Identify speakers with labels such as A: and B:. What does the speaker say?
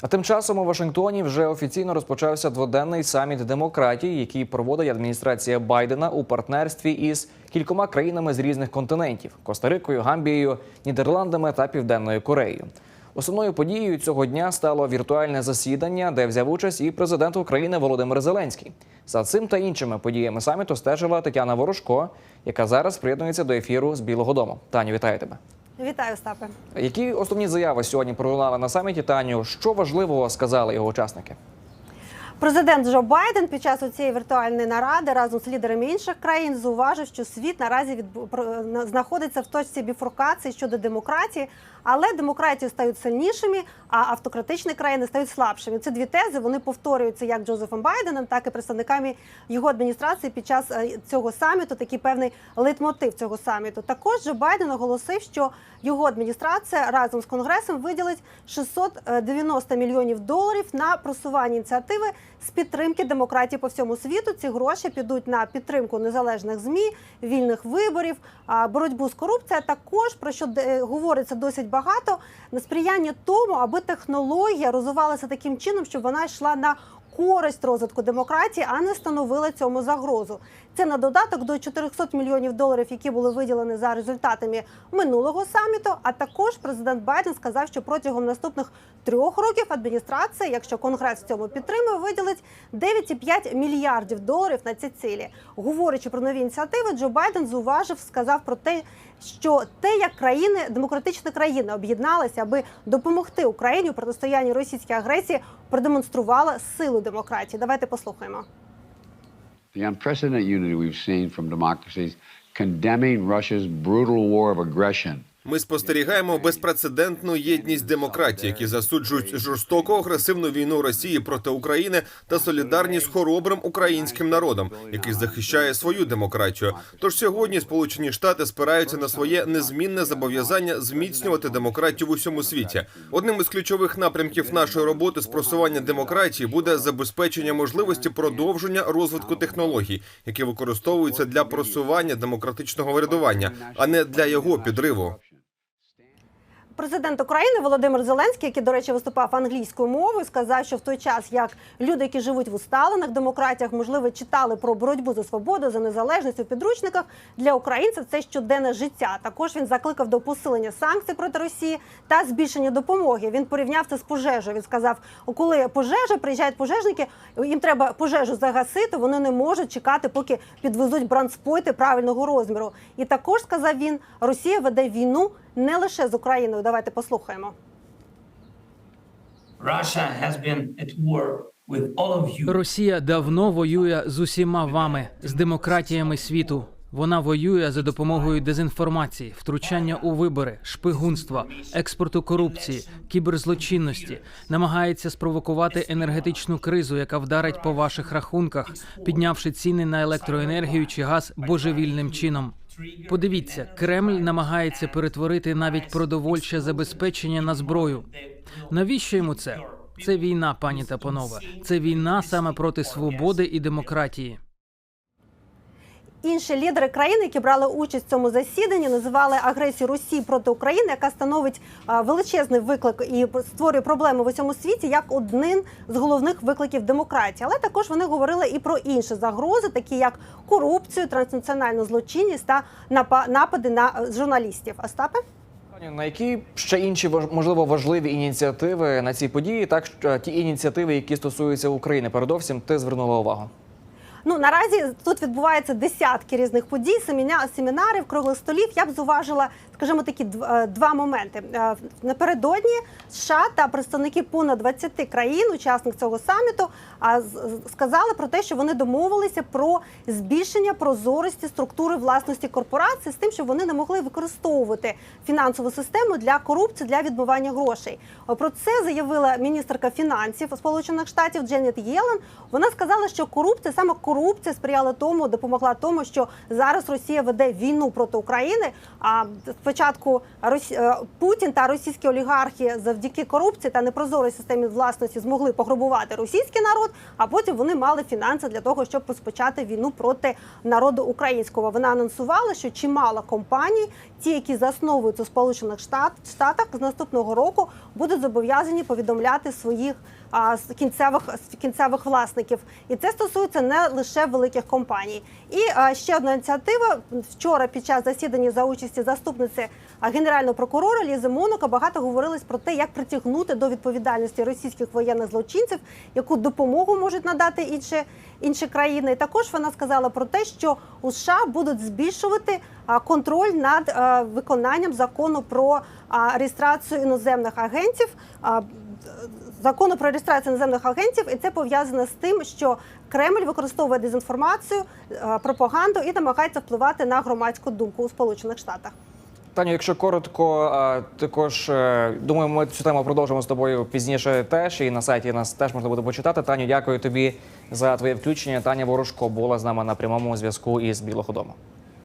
A: А тим часом у Вашингтоні вже офіційно розпочався дводенний саміт демократії, який проводить адміністрація Байдена у партнерстві із кількома країнами з різних континентів: Коста-Рикою, Гамбією, Нідерландами та Південною Кореєю. Основною подією цього дня стало віртуальне засідання, де взяв участь і президент України Володимир Зеленський. За цим та іншими подіями саміту стежила Тетяна Ворожко, яка зараз приєднується до ефіру з Білого Дому. Таню, вітаю тебе.
B: Вітаю, Остапе.
A: Які основні заяви сьогодні пролунали на саміті Таню? Що важливого сказали його учасники?
B: Президент Джо Байден під час цієї віртуальної наради разом з лідерами інших країн зауважив, що світ наразі на- знаходиться в точці біфуркації щодо демократії, але демократії стають сильнішими, а автократичні країни стають слабшими. Ці дві тези вони повторюються як Джозефом Байденом, так і представниками його адміністрації під час е, цього саміту. Такий певний лейтмотив цього саміту. Також Джо Байден оголосив, що його адміністрація разом з конгресом виділить 690 мільйонів доларів на просування ініціативи з підтримки демократії по всьому світу. Ці гроші підуть на підтримку незалежних змі, вільних виборів, боротьбу з корупцією. Також про що говориться досить багато на сприяння тому, аби технологія розвивалася таким чином, щоб вона йшла на користь розвитку демократії, а не становила цьому загрозу. Це на додаток до 400 мільйонів доларів, які були виділені за результатами минулого саміту. А також президент Байден сказав, що протягом наступних трьох років адміністрація, якщо конгрес в цьому підтримує, виділить 9,5 мільярдів доларів на ці цілі. Говорячи про нові ініціативи, Джо Байден зуважив, сказав про те, що те, як країни, демократичні країни об'єдналися, аби допомогти Україні у протистоянні російській агресії, продемонструвала силу демократії. Давайте послухаємо.
C: The unprecedented unity we've seen from democracies condemning Russia's brutal war of aggression
D: Ми спостерігаємо безпрецедентну єдність демократій, які засуджують жорстоку агресивну війну Росії проти України та солідарні з хоробрим українським народом, який захищає свою демократію. Тож сьогодні Сполучені Штати спираються на своє незмінне зобов'язання зміцнювати демократію в усьому світі. Одним із ключових напрямків нашої роботи з просування демократії буде забезпечення можливості продовження розвитку технологій, які використовуються для просування демократичного врядування, а не для його підриву.
B: Президент України Володимир Зеленський, який, до речі, виступав англійською мовою, сказав, що в той час, як люди, які живуть в усталених демократіях, можливо, читали про боротьбу за свободу, за незалежність у підручниках для українців це щоденне життя. Також він закликав до посилення санкцій проти Росії та збільшення допомоги. Він порівняв це з пожежею. Він сказав: коли пожежа приїжджають пожежники, їм треба пожежу загасити. Вони не можуть чекати, поки підвезуть бранспойти правильного розміру. І також сказав він: Росія веде війну не лише з Україною. Давайте послухаємо.
E: Russia has been at war with all of you.
F: Росія давно воює з усіма вами, з демократіями світу. Вона воює за допомогою дезінформації, втручання у вибори, шпигунства, експорту корупції, кіберзлочинності, намагається спровокувати енергетичну кризу, яка вдарить по ваших рахунках, піднявши ціни на електроенергію чи газ божевільним чином. Подивіться, Кремль намагається перетворити навіть продовольче забезпечення на зброю. Навіщо йому це? Це війна, пані та панове. Це війна саме проти свободи і демократії.
B: Інші лідери країн, які брали участь в цьому засіданні, називали агресію Росії проти України, яка становить величезний виклик і створює проблеми в усьому світі, як один з головних викликів демократії. Але також вони говорили і про інші загрози, такі як корупцію, транснаціональну злочинність та напа- напади на е, журналістів. Остапе?
A: На які ще інші можливо важливі ініціативи на цій події, так що ті ініціативи, які стосуються України, передовсім ти звернула увагу.
B: Ну наразі тут відбуваються десятки різних подій, семіна- семінарів, круглих столів. Я б зуважила, скажімо, такі е, два моменти. Е, Напередодні США та представники понад 20 країн, учасник цього саміту, сказали про те, що вони домовилися про збільшення прозорості структури власності корпорацій з тим, щоб вони не могли використовувати фінансову систему для корупції для відмивання грошей. Про це заявила міністерка фінансів Сполучених Штатів Дженет Єлен. Вона сказала, що корупція саме корупція сприяла тому, допомогла тому, що зараз Росія веде війну проти України. А спочатку е, Путін та російські олігархи завдяки корупції та непрозорій системі власності змогли пограбувати російський народ, а потім вони мали фінанси для того, щоб розпочати війну проти народу українського. Вона анонсувала, що чимало компаній, ті, які засновуються у Сполучених Штат, Штатах, з наступного року будуть зобов'язані повідомляти своїх кінцевих кінцевих власників, і це стосується не лише великих компаній. І ще одна ініціатива вчора під час засідання за участі заступниці а, генерального прокурора Лізи Монако багато говорилось про те, як притягнути до відповідальності російських воєнних злочинців, яку допомогу можуть надати інші, інші країни. Також вона сказала про те, що у США будуть збільшувати контроль над виконанням закону про реєстрацію іноземних агентів. закону про реєстрацію іноземних агентів, і це пов'язано з тим, що Кремль використовує дезінформацію, е, пропаганду і намагається впливати на громадську думку у Сполучених Штатах.
A: Таню, якщо коротко, також е, думаю, ми цю тему продовжимо з тобою пізніше. Теж і на сайті нас теж можна буде почитати. Таню, дякую тобі за твоє включення. Таня Ворожко була з нами на прямому зв'язку із Білого Дому.